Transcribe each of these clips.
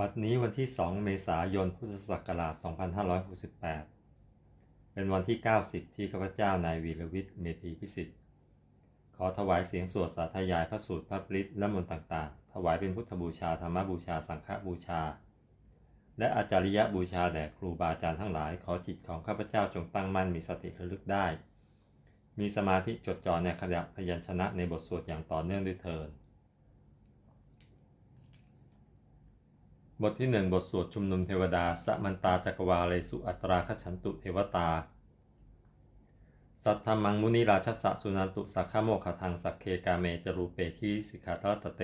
บัดนี้วันที่ 2 เมษายน พุทธศักราช 2568 เป็นวันที่ 90 ที่ข้าพเจ้านายวีรวิทย์ เมธีพิสิทธิ์ ขอถวายเสียงสวดสาธยายพระสูตรพระปริตและมนต์ต่างๆ ถวายเป็นพุทธบูชา ธรรมบูชา สังฆบูชา และอาจาริยบูชาแด่ครูบาอาจารย์ทั้งหลาย ขอจิตของข้าพเจ้าจงตั้งมั่นมีสติระลึกได้ มีสมาธิจดจ่อในขณะพยัญชนะในบทสวดอย่างต่อเนื่องด้วยเทิน บทที่หนึ่งบทสวดชุมนุมเทวดา สมันตาจักวาเลสุอัตราคฉันตุเทวตา สัทธรรมังมุนิราชสะสุนันตุสักขโมขทังสักเคกาเมจรูเปคีสิกขาทัตเต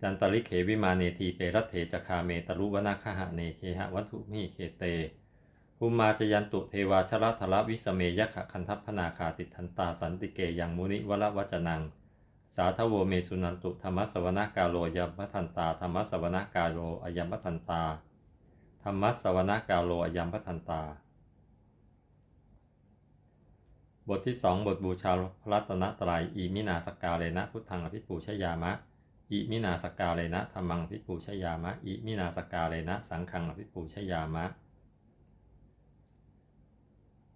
จันตริเขวิมาเนทีเปรัตเถจคาเมตรุวนาคหะเนเคหะวัตถุมิเคเตภูมาจยันตุเทวาชรัทละวิสเมยขะคันทัพพนาคาติทันตาสันติเกยังมุนิวละวจนัง สาธโวเมสุนันตุธรรมสวนากาโลยัมพันตาธรรมสวนากาโลอยัมพันตาธรรมสวนากาโลอยัมพันตา บทที่สองบทบูชาพระรัตนตรัยอีมินาสกกาเลนะพุทธังอภิปูชยามะอิมินาสกกาเลนะธรรมังอภิปูชยามะอิมินาสกกาเลนะสังฆังอภิปูชยามะ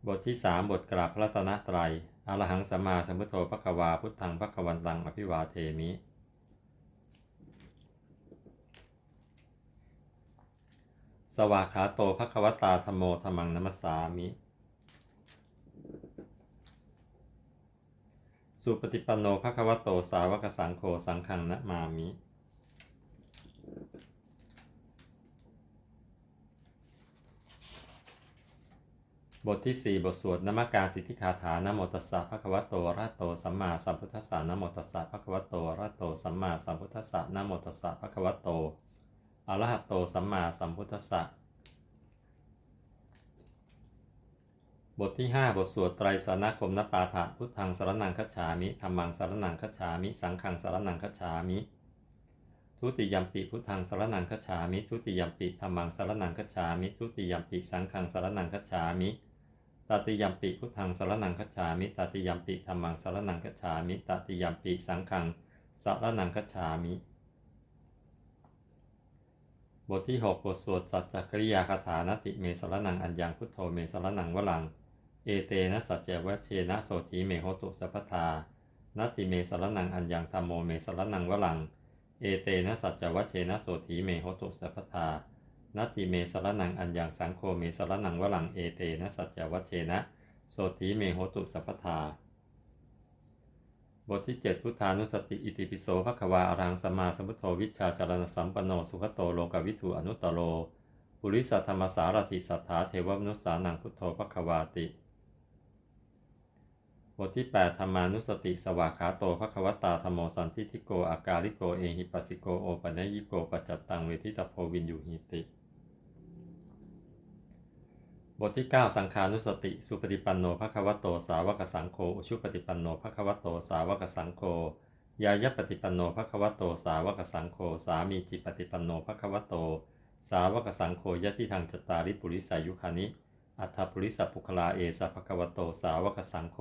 บทที่สามบทกราบพระรัตนตรัย อรหังสัมมาสัมพุทโธพระควาพุทธังพระควันตังอภิวาเทมิ สวากขาโตภควตาธรรมโมธรรมังนัมสสามิ สุปฏิปันโนภควโตสาวกสังโฆสังฆังนะมามิ บทที่ 4 บทสวดนมการสิทธิคาถานโมตัสสะภะคะวะโตระโตสัมมาสัมพุทธัสสะนโมตัสสะภะคะวะโตระโตสัมมาสัมพุทธัสสะนโมตัสสะภะคะวะโตอระหะโตสัมมาสัมพุทธัสสะบทที่ 5 บทสวดไตรสรคมนปาฐะพุทธังสารนังคัจฉามิธรรมังสารนังคัจฉามิ สังฆังสารนังคัจฉามิ ทุติยมปิพุทธังสารนังคัจฉามิ ทุติยมปิธรรมังสารนังคัจฉามิ ทุติยมปิสังฆังสารนังคัจฉามิ ตติยมปิพุทธังสารนังคัจฉามิตติยมปิธรรมังสารนังคัจฉามิตติยมปิสังฆังสารนังคัจฉามิบทที่ 6 บทสวดสัจจกริยาคาถานติเมสรนังอัญญังพุทโธเมสรนังวลัง เอเตนะสัจเจวเชนะโสธีเมโหตุสัพพทานติเมสรนังอัญญังธรรมโมเมสรนังวลัง เอเตนะสัจเจวเชนะโสธีเมโหตุสัพพทา นาติเมสรนังอัญญังสังโฆเมสรนังวลังเอเตนะสัจจวัชเชนะ โสธีเมโหตุสัพพทา บทที่ 7 พุทธานุสติอิติปิโสภควาอรังสมาสมุทโธวิชาจารณสัมปันโนสุขโตโลกวิทูอนุตตโรปุริสัทธรรมสารถิสัทธาเทวมนุสสานังพุทโธภควาติ บทที่ 8 ธรรมานุสติสวากขาโตภควตาธรรมโมสันทิทิโกอากาลิโกเอหิปัสสิโกโอปัญญิโกปัจจตตังเวทิตาโพวินยูหิติ บทที่ 9 สังขานุสติ สุปฏิปันโนภควโต สาวกสังโฆอุชุปฏิปันโนภควโต สาวกสังโฆยายปฏิปันโนภควโต สาวกสังโฆสามีจิปฏิปันโนภควโต สาวกสังโฆยะทิทางจตาริปุริสายุคานิ อัฏฐปุริสปุคลาเอสะภควโต สาวกสังโฆ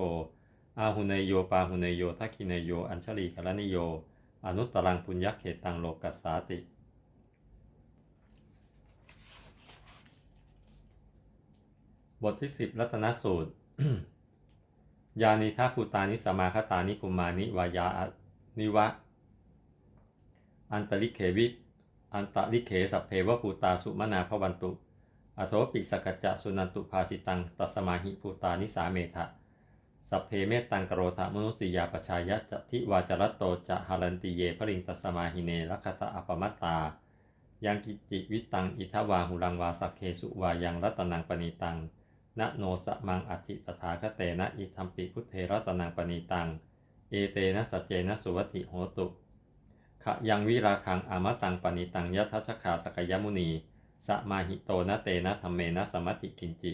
อาหุเนโยปาหุเนโยทักขิเนโย อัญชลีกรณิโย อนุตตรังปุญญเขตังโลกัสสาติ บทที่ 10 รัตนสูตร ยานิทัภูตานิสมาคตานิภูมานิวายานิวะ อันตริเขวิอันตริเขสัพเพวภูตาสุมนาภวันตุ อโทปิสกัจจะสุนันตุภาสิตังตัสมาหิภูตานิสาเมทะสัพเพเมตังกโรธามนุสียาปชายะจะทิวาจรัตโตจะหารันติเยพริงตัสมาหิเนลัคตะอปมัตตา ยังกิจิวิตังอิทวาหุรังวาสักเคสุวายังรัตนังปณีตัง นะโนสะมังอธิตถาคเตนะอิทัมปิพุทเทรตนังปณีตัง เอเตนะสัจเจนะสุวัติโหตุขะยังวิราคังอามตังปณิตังยะทัชขาสกยมุนีสมาหิโตนะเตนะธรรมเมนะสมัติกินจิ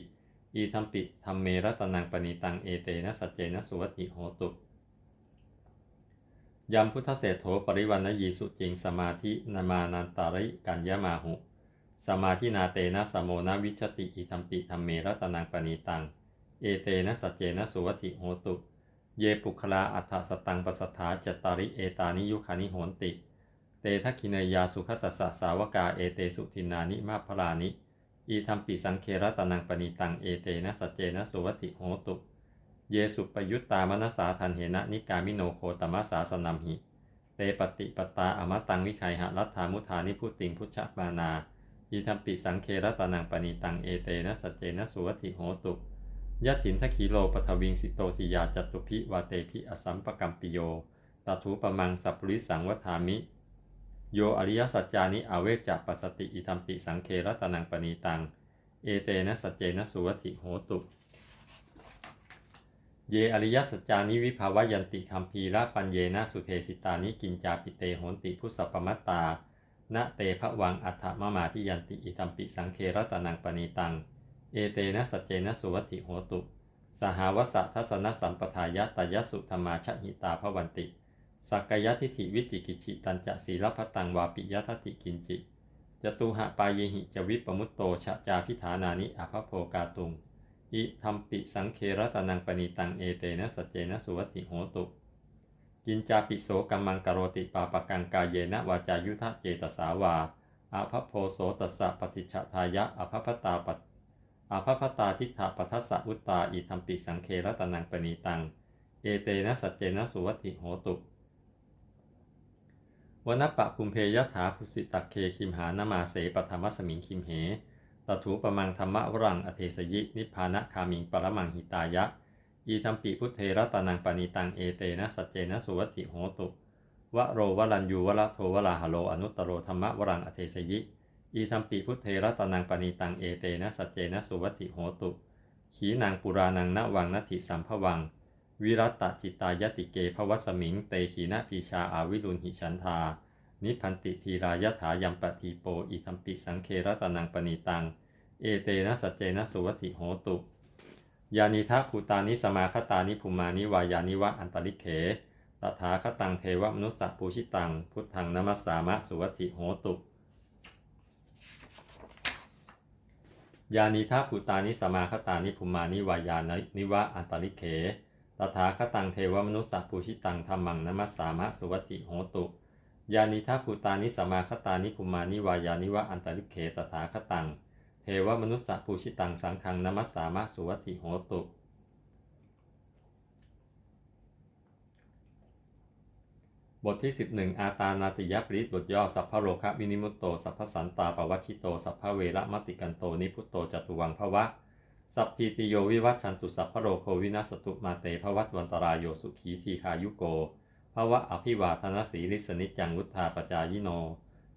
อีทัมปิธรรมเมรตนังปณิตังเอเตนะสัจเจนะสุวัติโหตุยัมพุทธเศรษโธปริวันนยีสุจิงสมาธินามานันตาริกัญญามาหุ สมาธินาเตนะสมโมนะวิชติอิทัมปิธรรมเมรัตนังปณีตัง เอเตนะสัจเจนะสุวัติโหตุ เยปุคลาอัฏฐสตังปสัทธาจตตาริเอตานิยุคานิโหนติ เตทักขิเนยยาสุขตัสสะสาวกาเอเตสุทินานิมาพรานิ อีธรรมปิสังเครตนังปณิตังเอเตนะสัจเจนะสุวัติโหตุ เยสุปยุตตามนัสสาทันเหนะนิกามิโนโคตมัสสาสนัมหิ เตปฏิปตาอมตังวิไคหะรัฐามุธานิพุติงพุชฌมานา อีธรรมปิสังเครตานังปณิตังเอเตนะสัจเจนะสุวัติโหตุยะถินทคีโลปทวิงสิโตสิยาจตุพิวาเตพิอสัมปกัมปิโยตถุปมังสัพปริสังวัฏามิ โยอริยสัจจานิอเวจจะปัสติอิธรรมปิสังเครตานังปณีตัง เอเตนะสัจเจนะสุวัติโหตุเยอริยสัจจานิวิภาวยันติคัมภีระปัญเยนะสุเทสิตานิกินจาปิเตโหนติพุทธปมัตตา ณเตภวังอัฏฐมมาทิยันติอิธรรมปิสังเครตนังปณีตัง เอเตนะสัจเจนะสุวัติโหตุ สหาวสะทัสนสัมปทายะตยสุธรรมาชหิตาภวันติ สักกายทิฐิวิจิกิจิตันจะศีลพตังวาปิยทติกินจิ จตุหะปายเยหิจวิปมุตโตชะจาพิฐานานิอภโภกาตุง อิธรรมปิสังเครตนังปณีตังเอเตนะสัจเจนะสุวัติโหตุ กินจาปิโสกัมมังกโรติปาปกังกายเยนะวาจายุทธเจตสาวาอาภโพโสตสสะปฏิชะทายะอภพตาปอาภพตาทิฏฐปัทสะอุตตาอิธรรมปิสังเครตนังปณีตัง เอเตนะสัจเจนะสุวัติโหตุวนปะคุมเพยถาภุสิตักเคคิมหานามาเสปธรรมสมิงคิมเหตถูปมังธรรมวรังอเทสยิ นิพพานะคามิงปรมังหิตายะ อีธรรมปิพุทเทระตานังปณิตังเอเตนะสัจเจนะสุวัติโหตุวโรวรัญยูวระโทวราหโลอนุตตโรธรรมวรังอเทสยิ อีธรรมปิพุทเทระตานังปณิตังเอเตนะสัจเจนะสุวัติโหตุ ขีนางปุรานังนวังนัติสัมภวัง วิรัตตจิตายติเกภวสมิง เตขีนาพีชาอาวิรุณหิฉันทานิพันติทีรายถายัมปทีโปอิธรรมปิสังเครตานังปณีตัง เอเตนะสัจเจนะสุวัติโหตุ ยานิทัภูตานิสมาคตานิภูมานิวายานิวะอันตริเขตถาคตังเทวมนุสสะปูชิตัง พุทธังนมัสสามะสุวัติโหตุยานิทัภูตานิสมาคตานิภูมานิวายานิวะอันตริเขตถาคตังเทวมนุสสะปูชิตังธรรมังนมัสสามะสุวัติโหตุยานิทัภูตานิสมาคตานิภูมานิวายานิวะอันตริเขตถาคตัง เทวมนุสสะปูชิตังสังฆังนมัสสามะสุวัติโหตุบทที่ 11 อาตานาติยปริตบทย่อสัพพโรคะวินิมุตโต สัพพสันตาปวัชิโต สัพพเวระมติกันโต นิพุตโตจตุวังภวะ สัพพีติโยวิวัชชันตุสัพพโรโควินาสตุมาเตภวัตวันตรายโยสุขีทีคายุโกภวะอภิวาทนาสีลิสนิจังวุธาปจายโน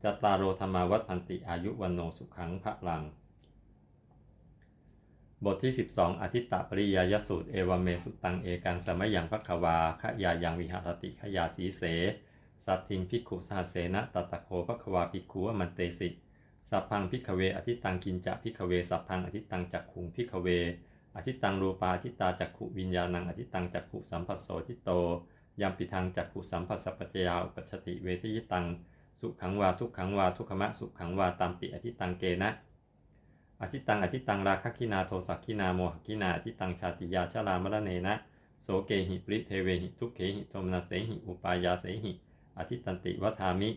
จัตตารโรธรรมาวัฏันติอายุวันโนสุขังพระลัง บทที่ 12 อธิตตปริยายสูตร เอวเมสุตังเอกังสมัยยังพักวาขยายังวิหารติขยาสีเส สัตทิงพิกขุสหเสนะตตะโคพักวาภิกขุอมันเตสิสัพพังพิกเว อธิตังกินจะพิกเว สัพพังอธิตังจักขุงพิกเว อธิตังรูปาอธิตาจักขุวิญญาณังอธิตังจักขุสัมปัสโสทิโตยามปิทังจักขุสัมปัสสปปจยาอุปชติเวทยิตัง สุขังวาทุกขังวาทุกขมะสุขังวาตามปิอธิตังเกนะ อธิตังอธิตังราคะคินาโทสักคินาโมหคินาอธิตังชาติยาชรามรเนนะโสเกหิปริเทเวหิทุกเขหิโทมนาเสหิอุปายาเสหิอธิตันติวัฏามิ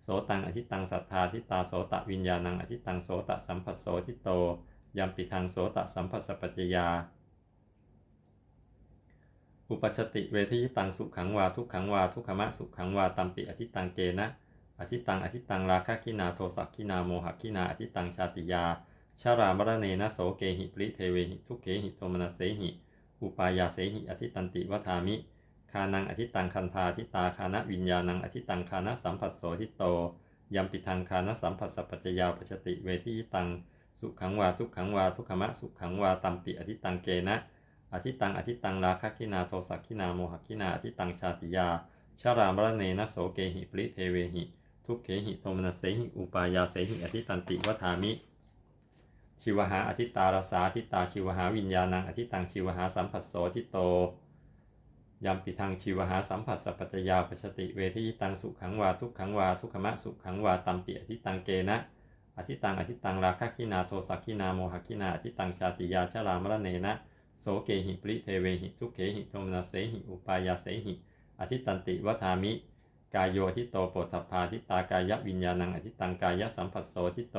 โสตังอธิตังสัทธาทิตาโสตวิญญาณังอธิตังโสตสัมผัสโสทิโตยามปิทังโสตสัมผัสปัจจยา อุปชติเวทิตังสุขังวาทุกขังวาทุกขมะสุขังวาตัมปิอธิตังเกนะ อธิตังอธิตังราคะคินาโทสักคินาโมหคินาอธิตังชาติยา ชารามรเนนะโสเกหิปริเทเวหิทุเขหิโทมนาเสหิอุปายาเสหิอธิตันติวัฏามิคานังอธิตังคันธาทิตาคานะวิญญาณังอธิตังคานะสัมผัสโสทิโตยมปิทังคานะสัมผัสสปัจจยาปชติเวทิตัง สุขังวาทุกขังวาทุกขมะสุขังวาตัมปิอธิตังเกนะอธิตังอธิตังราคะคินาโทสักคินาโมหคินาอธิตังชาติยาชารามรเนนะโสเกหิปริเทเวหิ ทุกเขหิโทมนัสเสหิอุปายาเสหิอธิตันติวัฏามิ ชิวหาอธิตารสาอธิตาชิวหาวิญญาณังอธิตังชิวหาสัมผัสโสทิโตยามปิทังชิวหาสัมผัสสปัจจยาปชติเวทิตังสุขังวาทุกขังวาทุกขมะสุขังวาตัมปิอธิตังเกนะอธิตังอธิตังราคะคินาโทสักคินาโมหคินาอธิตังชาติยาชรามรเนนะโสเกหิปริเทเวหิทุเขหิโทมนาเสหิอุปายาเสหิอธิตันติวัฏามิ กายโยทิโตโปถพาทิตากายวิญญาณังอธิตังกายสัมผัสโสทิโต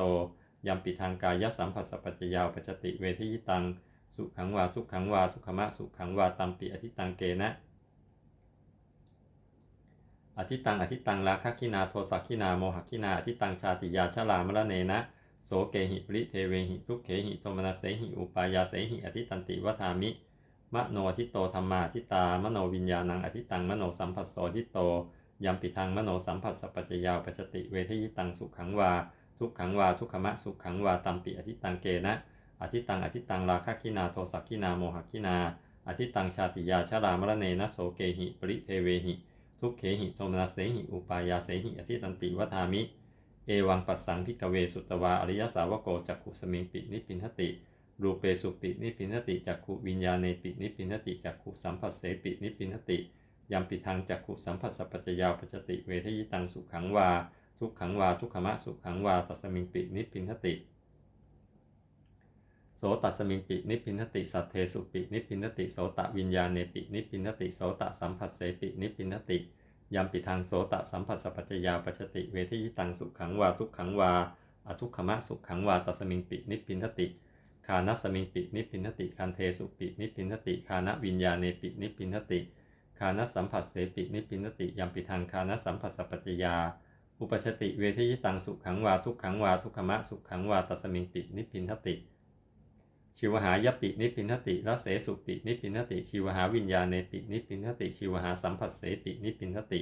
ยัมปิทางกายสัมผัสสปัจจยาวปัจติเวทยิตัง สุขังวาทุกขังวาทุกขมะสุขังวาตัมปิอธิตังเกนะอธิตังอธิตังราคะคินาโทสักคินาโมหคินาอธิตังชาติยาชลามรเนนะโสเกหิปริเทเวหิทุกเขหิโทมนัสเสหิอุปายาเสหิอธิตันติวัฏามิมโนทิโตธรรมาทิตามโนวิญญาณังอธิตังมโนสัมผัสโสทิโตยัมปิทางมโนสัมผัสสปัจจยาวปัจจติเวทยิตังสุขังวา ทุกขังวาทุกขมะสุขขังวาตัมปิอธิตังเกนะอธิตังอธิตังราคะคินาโทสักคินาโมหคินาอธิตังชาติยาชรามรเนนะโสเกหิปริเทเวหิ ทุกเขหิโทมนัสเสหิอุปายาเสหิอธิตันติวัฏามิ เอวังปัสสังพิกเวสุตวาอริยสาวโกจักขุสมิงปินิพินหติรูเปสุปินิพินหติจักขุวิญญาเนปินิพินหติจักขุสัมผัสเสปินิพินหติยัมปิทางจักขุสัมผัสสปัจจยาวปัจจติเวทยิตังสุขังวา ทุกขังวาทุกขมะสุขังวาตัสมิงปินิพินหติโสตัสมิงปินิพินหติสัทเทสุปินิพินหติโสตวิญญาเนปินิพินหติโสตสัมผัสเสปินิพินหติยัมปิทางโสตสัมผัสสปัจจยาปัจจติเวทยิตังสุขังวาทุกขังวาอทุกขมะสุขังวาตัสมิงปินิพินหติคานัสมิงปินิพินหติคันเทสุปินิพินหติคานวิญญาเนปินิพินหติคานสัมผัสเสปินิพินหติยัมปิทางคานสัมผัสสปัจจยา อุปชติเวทยิตังสุขังวาทุกขังวาทุกขมะสุขังวาตัสมิงปินิพินหติ ชิวหายปินิพินหติละเสสุปินิพินหติ ชิวหาวิญญาเนปินิพินหติ ชิวหาสัมผัสเสปินิพินหติ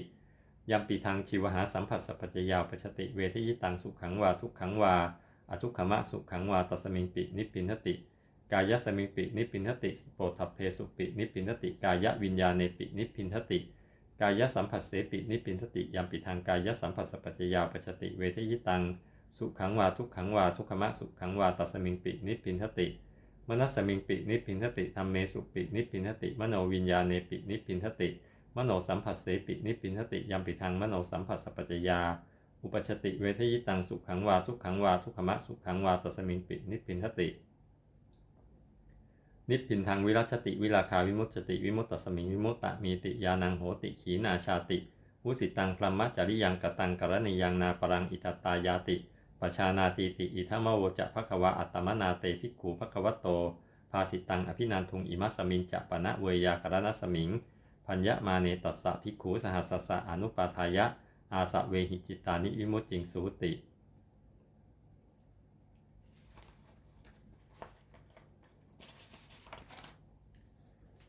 ยัมปิทางชิวหาสัมผัสสปัจจยาวปชติเวทยิตังสุขังวาทุกขังวาอทุกขมะสุขังวาตัสมิงปินิพินหติ กายสมิงปินิพินหติโปทัพเพสุปินิพินหติ กายวิญญาเนปินิพินหติ กายสัมผัสเสปินิพินหติยัมปิทางกายสัมผัสสปัจจยาวปชติเวทยิตัง สุขังวาทุกขังวาทุกขมะสุขังวาตัสมิงปินิพินหติ มนัสมิงปินิพินหติธรรมเมสุปินิพินหติ มโนวิญญาเนปินิพินหติ มโนสัมผัสเสปินิพินหติยัมปิทางมโนสัมผัสสปัจจยา อุปชติเวทยิตังสุขังวาทุกขังวาทุกขมะสุขังวาตัสมิงปินิพินหติ นิพพินทางวิรัชติวิราคาวิมุตติวิมุตตสมิงวิมุตตะมีติยานังโหติขีนาชาติวุสิตังพรหมจริยังกตังกรณียังนาปรังอิตตายาติปชานาตีติอิทัมโวจะภควะอัตตมนาเตภิกขุภควโต ภาสิตังอภินันทุงอิมัสสมิงจะปะนะเวยากรณสมิง พัญญมาเนตัสสะภิกขุสหัสสะอนุปาทายะ อาสะเวหิจิตานิวิมุตจิงสูติ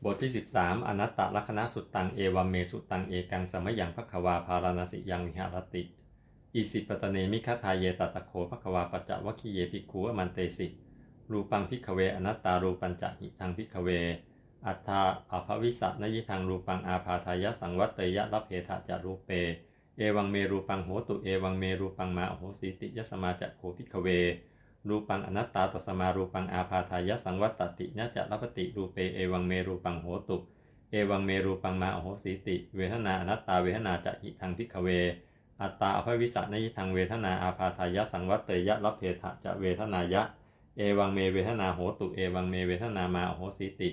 บทที่ 13 อนัตตลักณะสุดตัง เอวัมเมสุตัง เอกังสมยังภควาพารณสิยังวิหารติ อิสิปตเนมิคทายเยตตะโคภควาปัจจวัคคีเยภิกขุอมันเตสิ รูปังพิกเว อนัตตารูปัญจะหิทางพิกเว อัตถาอภวิสะนยิทางรูปังอาภาทายะสังวัตเตยะรับเพทะจารูเป เอวังเมรูปังโหตุ เอวังเมรูปังมาโหสิติยสมาจะโคพิกเว รูปังอนัตตาตสมารูปังอาภาทายสังวัตตติยะจะรับติรูเปเอวังเมรูปังโหตุ เอวังเมรูปังมาโหสิติ เวทนาอนัตตาเวทนาจะหิทางพิกเว อัตตาอภวิสะนยิทางเวทนาอาภาทายสังวัตเตยะรับเพทะจะเวทนายะ เอวังเมเวทนาโหตุ เอวังเมเวทนามาโหสิติ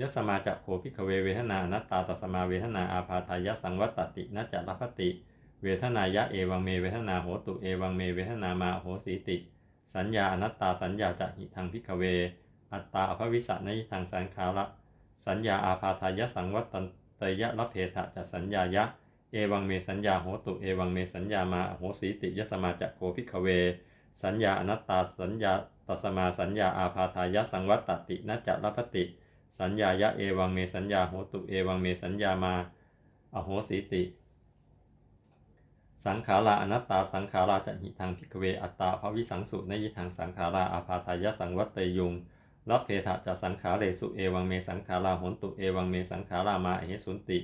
ยสมาจะโคพิกเวเวทนาอนัตตาตสมาเวทนาอาภาทายสังวัตตินจะรับติ เวทนายะเอวังเมเวทนาโหตุเอวังเมเวทนามาโหสิติ สัญญาอนัตตาสัญญาจะหิทางพิกเว อัตตาอภวิสะนยิทางสังขาระสัญญาอาภาทายะสังวัตเตยะรับเพทะจะสัญญายะ เอวังเมสัญญาโหตุเอวังเมสัญญามาโหสีติยสมาจะโคพิกเว สัญญาอนัตตาสัญญาตสมาสัญญาอาภาทายะสังวัตตินัจะรับติ สัญญายะเอวังเมสัญญาโหตุเอวังเมสัญญามาอโหสีติ สังขาราอนัตตาสังขาราจะหิทางพิกเวอัตตาภวิสังสุนยิทางสังขาราอาภาทายะสังวัตเตยุงรับเพทะจะสังขาเรสุเอวังเมสังขาราหนตุเอวังเมสังขารามาเหสุนติ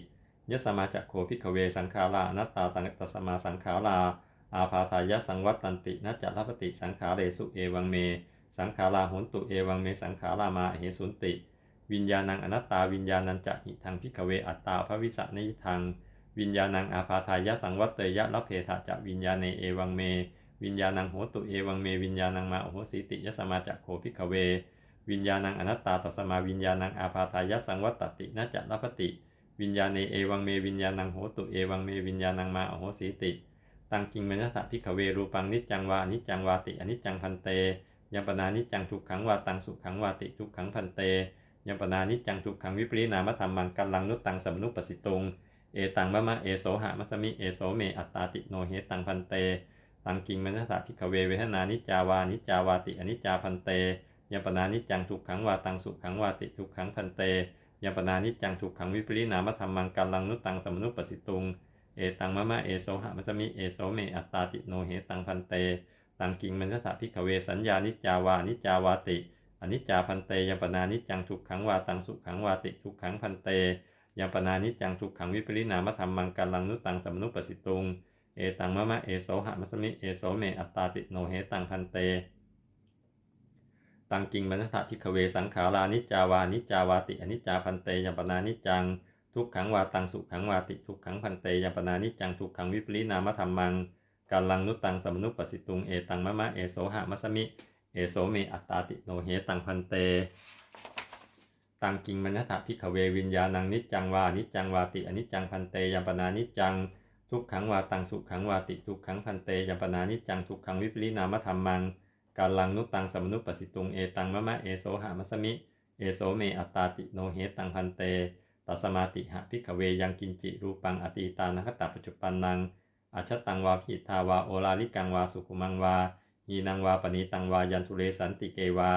ยสมาจะโคพิกเวสังขาราอนัตตาสังตสมาสังขาราอาภาทายะสังวัตตันตินัจจรับติสังขาเรสุเอวังเม สังขาราหนตุเอวังเมสังขารามาเหสุนติ วิญญาณังอนัตตาวิญญาณัญจะหิทางพิกเวอัตตาภวิสะนยิทาง วิญญาณังอาภาทายะสังวัตเตยะรับเพทะจะวิญญาณเอวังเม วิญญาณังโหตุเอวังเม วิญญาณังมาโอโหสิติยะสมาจะโคพิกเว วิญญาณังอนัตตาตสมาวิญญาณังอาภาทายะสังวัตตินัจะรับติ วิญญาณเอวังเม วิญญาณังโหตุเอวังเม วิญญาณังมาอโหสีติ ตังกิงมนัสสะพิขเวรูปังนิจจังวาอนิจจังวาติอนิจจังพันเตยัมปนานิจจังทุกขังวาตังสุขังวาติทุกขังพันเตยัมปนานิจจังทุกขังวิปริณามธรรมังกัลลังนุตตังสมนุปสิตุง เอตังมะมะเอโสหะมัสมิเอโสเมอัตตาติโนเหตังพันเตตังกิงมนัสสะพิขเวเวทนานิจาวานิจาวาติอนิจจาพันเตยปนานิจังทุกขังวาตังสุขังวาติทุกขังพันเตยปนานิจังทุกขังวิปริณามธรรมังกัลังนุตังสมนุปสิตุงเอตังมะมะเอโสหะมัสมิเอโสเมอัตตาติโนเหตังพันเตตังกิงมันทะพิขเวสัญญานิจาวานิจาวาติอนิจจาพันเตยปนานิจจังทุกขังวาตังสุขังวาติทุกขังพันเต ยัมปนานิจังทุกขังวิปริณามธรรมังกัลลังนุตังสมนุปสิตุง เอตังมะมะเอโสหะมัสมิเอโสเมอัตตาติโนเหตังพันเต ตังกิงมันทะพิขเวสังขารานิจาวานิจาวาติอนิจจาพันเตยัมปนานิจังทุกขังวาตังสุขังวาติทุกขังพันเตยัมปนานิจังทุกขังวิปริณามธรรมังกัลลังนุตตังสมนุปสิตุงเอตังมะมะเอโสหะมัสมิเอโสเมอัตตาติโนเหตังพันเต ตังกิงมนัตถพิขเววิญญาณังนิจจังวานิจจังวาติอนิจจังพันเตยัมปนานิจจังทุกขังวาตังสุขังวาติทุกขังพันเตยัมปนานิจจังทุกขังวิปริณามธรรมังกัลลังนุตังสมนุปสิตุงเอตังมะมะเอโสหะมัสมิเอโสเมอัตตาติโนเหตังพันเตตัสมาติหะพิขเวยังกินจิรูปังอตีตานคตปัจจุปันนังอาชตังวาพิทาวาโอลาลิกังวาสุขุมังวาหีนังวาปณีตังวายันทุเรสันติเกวา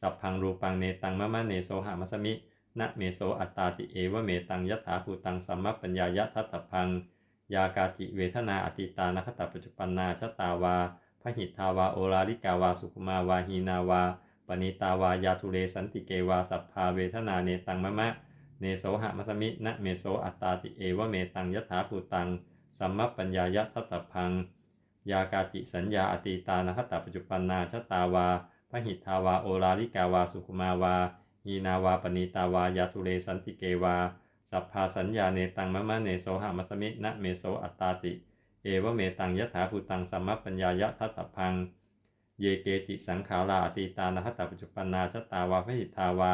สัพพังรูปังเนตังมะมะเนโสหะมัสมินะเมโสอัตตาติเอวเมตังยถาภูตังสัมมปัญญายะทัตถพัง ยากาจิเวทนาอติตานคตปัจจุปันนาชตาวาพหิทาวาโอลาลิกาวาสุขุมาวาหีนาวาปณีตาวายาทุเรสันติเกวาสัพพาเวทนาเนตังมะมะเนโสหะมัสมินะเมโสอัตตาติเอวเมตังยถาภูตังสัมมปัญญายะทัตตพัง ยากาจิสัญญาอตีตานคตปัจจุปันนาชตาวา พหิทาวาโอลาลิกาวาสุขุมาวาหีนาวาปณีตาวายาทุเรสันติเกวา สัพพาสัญญาเนตังมะมะเนโสหะมัสมินะเมโสอัตตาติ เอวเมตังยถาภูตังสัมมปัญญายะทัตตพัง เยเกจิสังขาราอตีตานคตปัจจุปันนาชตาวาพหิทาวา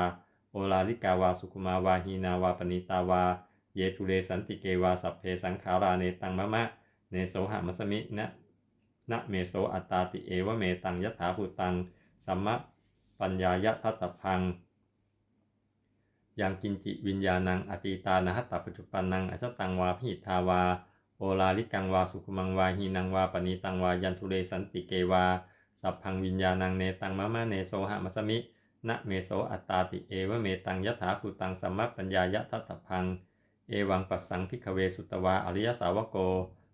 โอลาลิกาวาสุขุมาวาหีนาวาปณิตาวา เยทุเรสันติเกวาสัพเพสังขาราเนตังมะมะเนโสหะมัสมินะนะเมโสอัตตาติเอวเมตังยถาภูตัง สัมมะปัญญายะทัตพังยังกินจิวิญญาณังอตีตานะหัตตปัจจุปันนังอจตังวาพิทาวาโอลาลิกังวาสุขุมังวาหีนังวาปณิตังวายันทุเรสันติเกวาสัพพังวิญญาณังเนตังมะมะเนโสหะมัสมินะเมโสอัตตาติเอวเมตังยถาภูตังสัมมปัญญายะทัตถพัง เอวังปัสสังพิกเวสุตวาอริยสาวโก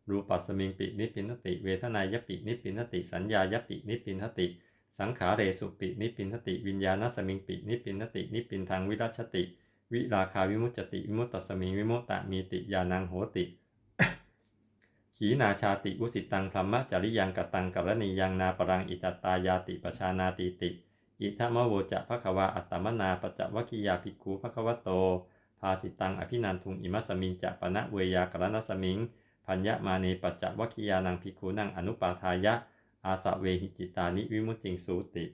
รูปัสมิงปินิพินติ เวทนายปินิพินติ สัญญายปินิพินติ สังขาเรสุปินิพินติ วิญญาณสมิงปินิพินติ นิพินทางวิรัชติ วิราคาวิมุจติ วิมุตตสมิงวิมุตตมีติยานังโหติ ขีนาชาติอุสิตังพรหมจริยังกตังกัลนียังนาปรังอิตตตายาติปชานาติติ อิทัมโวจะภควาอัตตมนาปจวัคคียาภิกขุภควโต ภาสิตังอภินันทุงอิมัสมิงจะปะนะเวยากรณสมิงพัญญมาเนปจวัคคียานังภิกขุนังอนุปาทายะ อาสะเวหิจิตานิวิมุตติงสูติ